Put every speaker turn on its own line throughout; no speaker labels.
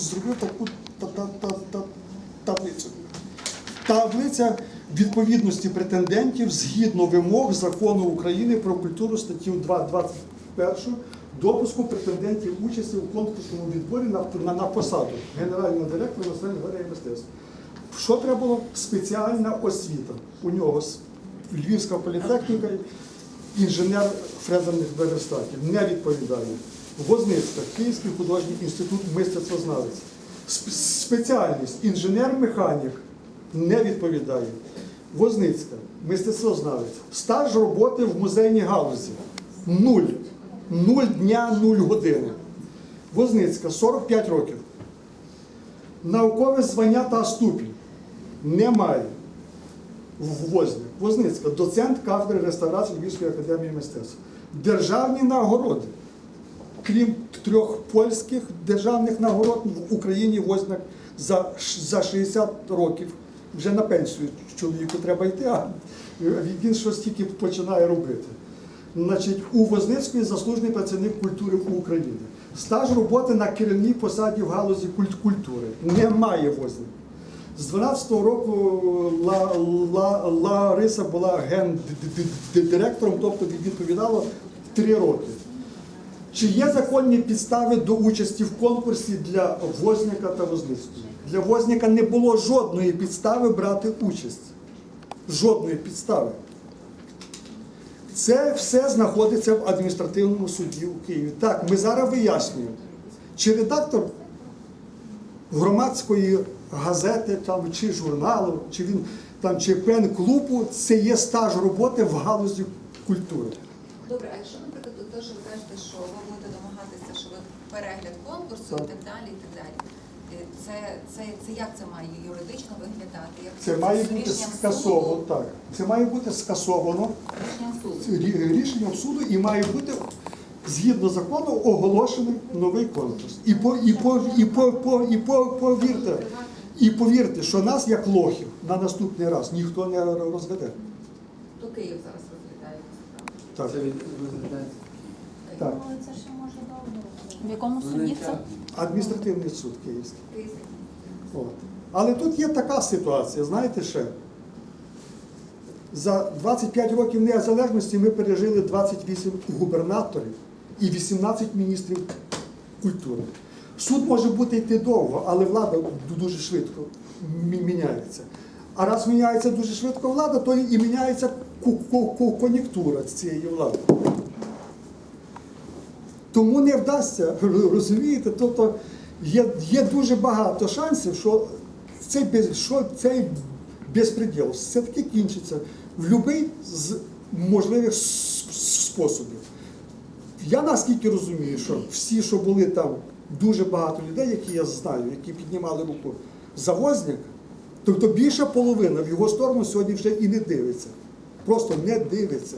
зробив таку та- та- та- та- таблицю. Таблиця відповідності претендентів згідно вимог закону України про культуру статтю 2.21 допуску претендентів участі у конкурсному відборі на, на, на посаду генерального директора Національної галереї мистецтв. Що треба було? Спеціальна освіта. У нього Львівська політехніка, інженер фрезерних верстатів. Не відповідає. Возницька, Київський художній інститут мистецтвознавець. Сп- Спеціальність інженер-механік не відповідає. Возницька, мистецтвознавець. Стаж роботи в музейній галузі. Нуль. Нуль дня, нуль години. Возницька 45 років. Наукове звання та ступінь немає. Возницька, доцент кафедри реставрації Львівської академії мистецтв. Державні нагороди. Крім трьох польських державних нагород в Україні Возняк за, за 60 років. Вже на пенсію чоловіку треба йти, а він щось тільки починає робити. Значить, у Возницької заслужений працівник культури України. Стаж роботи на керівній посаді в галузі культури. Немає Возник. З 12-го року Ла, Ла, Лариса була гендиректором, тобто відповідала 3 роки. Чи є законні підстави до участі в конкурсі для Возняка та Возницької? Для Возняка не було жодної підстави брати участь. Жодної підстави. Це все знаходиться в адміністративному суді у Києві. Так, ми зараз вияснюємо, чи редактор громадської газети там, чи журналу, чи він там чи пен-клубу, це є стаж роботи в галузі культури.
Добре, а якщо, наприклад, те, що ви кажете, що ви будете домагатися, що ви перегляд конкурсу
Так.
і так далі, і так далі. Це, це, це як це має юридично виглядати? Як
Це має
з
бути
рішенням
скасовано.
суду?
Так, це має бути скасовано
Рішенням суду.
рі- рішенням суду і має бути згідно закону оголошений новий конкурс. І по і по і по, по і по повірте, і повірте, що нас як лохів на наступний раз ніхто не розведе.
То Київ зараз розглядає цю справу.
Так,
Це від- розглядається.
Так.
Але це ще може довго.
В якому суді це?
Адміністративний суд київський. От. Але тут є така ситуація, знаєте ще. За 25 років незалежності ми пережили 28 губернаторів і 18 міністрів культури. Суд може бути йти довго, але влада дуже швидко міняється. А раз міняється дуже швидко влада, то і міняється кон'юнктура цієї влади. Тому не вдасться, розумієте? Тобто є, є дуже багато шансів, що цей, що цей безпреділ все-таки кінчиться в будь-який з можливих способів. Я наскільки розумію, що всі, що були там, дуже багато людей, які я знаю, які піднімали руку за Возняка, тобто більша половина в його сторону сьогодні вже і не дивиться. Просто не дивиться.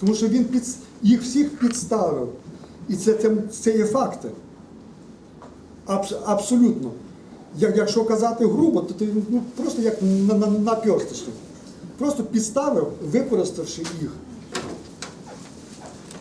Тому що він під, їх всіх підставив. І це, це, це є факти. Абс, абсолютно. Як, якщо казати грубо, то, ти ну, просто як на, на, на Просто підставив, використавши їх